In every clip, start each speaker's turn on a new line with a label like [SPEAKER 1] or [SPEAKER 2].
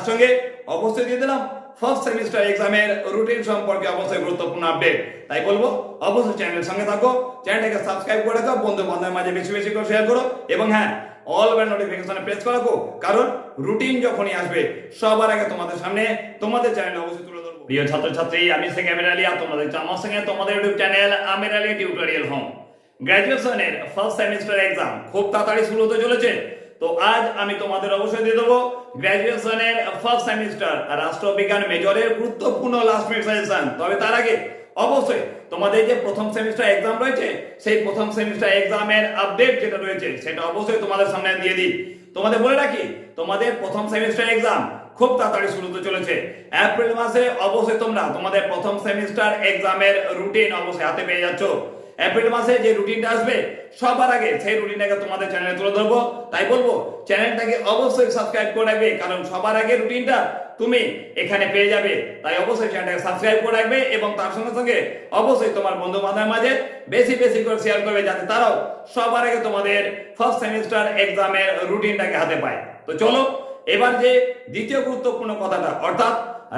[SPEAKER 1] তার সঙ্গে অবশ্যই দিয়ে দিলাম ফার্স্ট সেমিস্টার এক্সামের রুটিন সম্পর্কে অবশ্যই গুরুত্বপূর্ণ আপডেট তাই বলব, অবশ্যই চ্যানেলের সঙ্গে থাকো চ্যানেলটাকে সাবস্ক্রাইব করে রাখো বন্ধু বান্ধবের মাঝে বেশি বেশি করে শেয়ার করো এবং হ্যাঁ অল বেল নোটিফিকেশনে প্রেস করে রাখো কারণ রুটিন যখনই আসবে, সবার আগে তোমাদের সামনে তোমাদের চ্যানেলে অবশ্যই তুলে ধরবো। প্রিয় ছাত্রছাত্রী, আমি শেখ আমির আলী আর তোমরা দেখছ আমার সঙ্গে তোমাদের YouTube channel Amir Ali tutorial home গ্র্যাজুয়েশনের first semester exam খুব তাড়াতাড়ি শুরু হতে চলেছে। তো আজ আমি তোমাদের অবশ্যই দিয়ে দেবো গ্র্যাজুয়েশনের ফার্স্ট সেমিস্টার রাষ্ট্রবিজ্ঞান মেজরের গুরুত্বপূর্ণ লাস্ট মিনিট সাজেশন তবে তার আগে অবশ্যই তোমাদের যে প্রথম সেমিস্টার এক্সাম রয়েছে, সেই প্রথম সেমিস্টার এক্সামের আপডেট যেটা রয়েছে, সেটা অবশ্যই তোমাদের সামনে দিয়ে দিই। তোমাদের বলে রাখি, তোমাদের প্রথম সেমিস্টার এক্সাম খুব তাড়াতাড়ি শুরু হতে চলেছে। এপ্রিল মাসে অবশ্যই তোমরা তোমাদের প্রথম সেমিস্টার এক্সামের রুটিন অবশ্যই হাতে পেয়ে যাচ্ছ। এপ্রিল মাসে যে রুটিনটা আসবে, সবার আগে সেই রুটিনটাকে তোমাদের চ্যানেলে তুলে ধরবো। তাই বলব চ্যানেলটাকে অবশ্যই সাবস্ক্রাইব করে রাখবে, কারণ সবার আগে রুটিনটা তুমি এখানে পেয়ে যাবে। তাই অবশ্যই চ্যানেলটাকে সাবস্ক্রাইব করে রাখবে এবং তার সঙ্গে সঙ্গে অবশ্যই তোমার বন্ধু বান্ধবের মাঝে বেশি বেশি করে শেয়ার করবে, যাতে তারাও সবার আগে তোমাদের ফার্স্ট সেমিস্টার এক্সামের রুটিনটাকে হাতে পায়। তো চলো, এবার যে দ্বিতীয় গুরুত্বপূর্ণ কথাটা, অর্থাৎ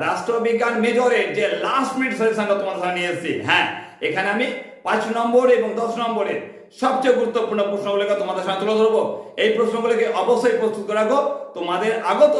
[SPEAKER 1] রাষ্ট্রবিজ্ঞান মেজরের যে লাস্ট মিনিট সাজেশনটা তোমাদের সামনে এসেছি। হ্যাঁ এখানে আমি পাঁচ নম্বর এবং দশ নম্বরের সবচেয়ে গুরুত্বপূর্ণ প্রশ্নগুলোকে তোমাদের সামনে তুলে ধরবো। এই প্রশ্নগুলোকে অবশ্যই প্রস্তুত রাখো। তোমাদের আগত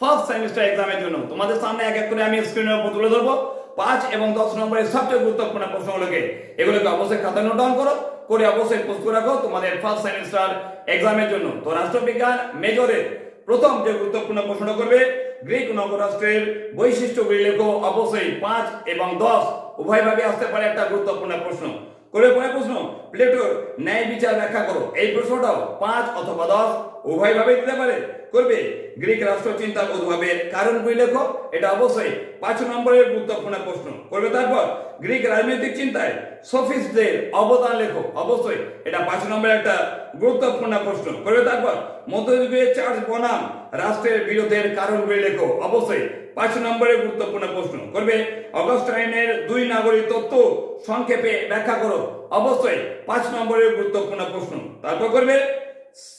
[SPEAKER 1] ফার্স্ট সেমিস্টার এক্সামের জন্য তোমাদের সামনে এক এক করে আমি স্ক্রিনের উপর তুলে ধরবো। পাঁচ এবং দশ নম্বরের সবচেয়ে গুরুত্বপূর্ণ প্রশ্নগুলোকে এগুলোকে অবশ্যই খাতায় নোট ডাউন করো, করে অবশ্যই প্রস্তুত রাখো তোমাদের ফার্স্ট সেমিস্টার এক্সামের জন্য। তো রাষ্ট্রবিজ্ঞান মেজরের প্রথম যে গুরুত্বপূর্ণ প্রশ্ন করবে, গ্রিক নবরাষ্ট্রের বৈশিষ্ট্যগুলি লেখো অবশ্যই পাঁচ এবং দশ। উভয়ভাবে আসতে পারে একটা গুরুত্বপূর্ণ প্রশ্ন। করে পরে প্রশ্ন, প্লেটোর ন্যায় বিচার ব্যাখ্যা করো। এই প্রশ্নটাও পাঁচ অথবা দশ উভয়ভাবে দিতে পারে। করবে গ্রিক রাষ্ট্রচিন্তার উদ্ভাবের কারণগুলি লেখো। এটা অবশ্যই পাঁচ নম্বরের গুরুত্বপূর্ণ প্রশ্ন। করবে তারপর, গ্রিক রাজনৈতিক চিন্তায় সফিস্টদের অবদান লেখো। অবশ্যই এটা পাঁচ নম্বরের একটা গুরুত্বপূর্ণ প্রশ্ন। করবে তারপর মধ্যযুগীয় চার্চ বনাম রাষ্ট্রের বিরোধের কারণ কারণগুলি লেখো। অবশ্যই পাঁচ নম্বরের গুরুত্বপূর্ণ প্রশ্ন। করবে অগস্টাইনের দুই নাগরিক তত্ত্ব সংক্ষেপে ব্যাখ্যা করো। অবশ্যই পাঁচ নম্বরের গুরুত্বপূর্ণ প্রশ্ন। তারপর করবে,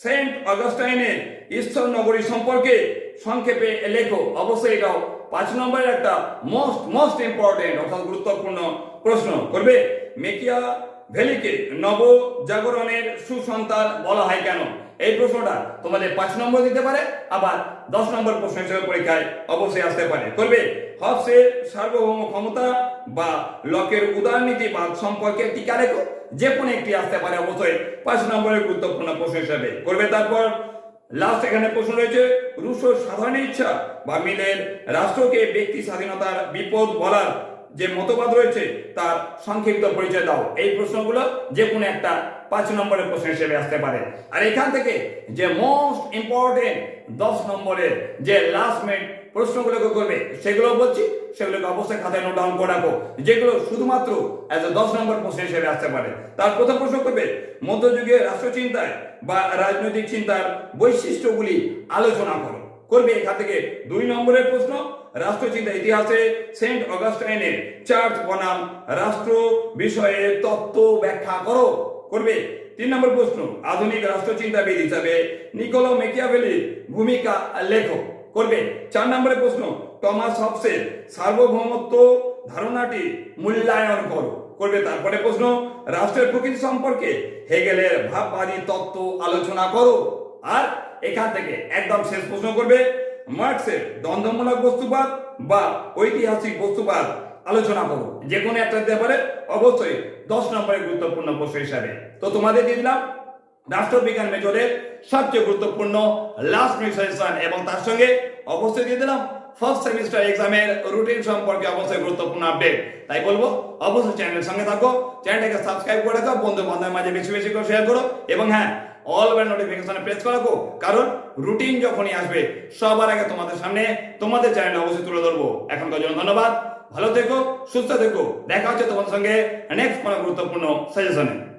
[SPEAKER 1] সেন্ট অগস্টাইনের ঈশ্বর নগরী সম্পর্কে সংক্ষেপে লেখো। অবশ্যই এটাও পাঁচ নম্বরের একটা মোস্ট মোস্ট ইম্পর্টেন্ট অর্থাৎ গুরুত্বপূর্ণ প্রশ্ন। করবে মেকিয়া ভেলিকে নব জাগরণের সুসন্তান বলা হয় কেন? এই প্রশ্নটা তোমাদের পাঁচ নম্বর দিতে পারে, আবার দশ নম্বর প্রশ্ন হিসেবে পরীক্ষায় অবশ্যই আসতে পারে। করবে হবসের সার্বভৌম ক্ষমতা বা লকের উদারনীতিবাদ সম্পর্কে একটি রেখো যে কোনো একটি আসতে পারে অবশ্যই পাঁচ নম্বরের গুরুত্বপূর্ণ প্রশ্ন হিসেবে। করবে তারপর লাস্ট এখানে প্রশ্ন রয়েছে রুশো সাধারণ ইচ্ছা বা মিলের রাষ্ট্রকে ব্যক্তি স্বাধীনতার বিপদ বলার যে মতবাদ রয়েছে তার সংক্ষিপ্ত পরিচয় দাও। এই প্রশ্নগুলো যে কোনো একটা পাঁচ নম্বরের প্রশ্ন হিসেবে আসতে পারে। আর এখান থেকে যে মোস্ট ইম্পর্টেন্ট দশ নম্বরের যে লাস্ট মিনিট প্রশ্নগুলোকে করবে সেগুলো বলছি, সেগুলোকে অবশ্যই খাতায় নোট ডাউন করে রাখো। যেগুলো শুধুমাত্র অ্যাজ এ দশ নম্বর প্রশ্ন হিসেবে আসতে পারে। তার প্রথম প্রশ্ন করবে, মধ্যযুগীয় রাষ্ট্রচিন্তায় বা রাজনৈতিক চিন্তার বৈশিষ্ট্যগুলি আলোচনা করো। করবে এখান থেকে? দুই নম্বরের প্রশ্ন, রাষ্ট্রচিন্তা ইতিহাসে সেন্ট অগাস্টাইনের চার্চ বনাম রাষ্ট্র বিষয়ে তত্ত্ব ব্যাখ্যা করো। করবে? তিন নম্বর প্রশ্ন, আধুনিক রাষ্ট্রচিন্তাবিদ হিসাবে নিকোলো মেকিয়াভেলির ভূমিকা লেখো। করবে? চার নম্বরের প্রশ্ন, টমাস হবসের সার্বভৌমত্ব ধারণাটি মূল্যায়ন করো। করবে? তারপরে প্রশ্ন, রাষ্ট্রের প্রকৃতি সম্পর্কে হেগেলের ভাববাদী তত্ত্ব আলোচনা করো। আর এখান থেকে একদম শেষ প্রশ্ন করবে। মার্কসের দ্বন্দ্বমূলক বস্তুবাদ বা ঐতিহাসিক বস্তুবাদ আলোচনা করো। যে কোনো একটা দিতে পারে। অবশ্যই দশ নম্বরের গুরুত্বপূর্ণ প্রশ্ন হিসাবে। তো তোমাদের দিয়ে দিলাম, রাষ্ট্রবিজ্ঞান মেজরের সবচেয়ে গুরুত্বপূর্ণ লাস্ট সাজেশন এবং তার সঙ্গে অবশ্যই দিয়ে দিলাম ফার্স্ট সেমিস্টার এক্সামের রুটিন সম্পর্কে অবশ্যই গুরুত্বপূর্ণ আপডেট তাই বলব, অবশ্যই চ্যানেলের সঙ্গে থাকো। চ্যানেলটাকে সাবস্ক্রাইব করে রাখো। বন্ধু বান্ধবের মাঝে বেশি বেশি করে শেয়ার করো। এবং হ্যাঁ অল বেল নোটিফিকেশনে প্রেস করে রাখো কারণ রুটিন যখনই আসবে, সবার আগে তোমাদের সামনে তোমাদের চ্যানেলে অবশ্যই তুলে ধরবো। এখনকার জন্য ধন্যবাদ। ভালো থেকো, সুস্থ থেকো। দেখা হচ্ছে তোমাদের সঙ্গে নেক্সট কোনো গুরুত্বপূর্ণ সাজেশনে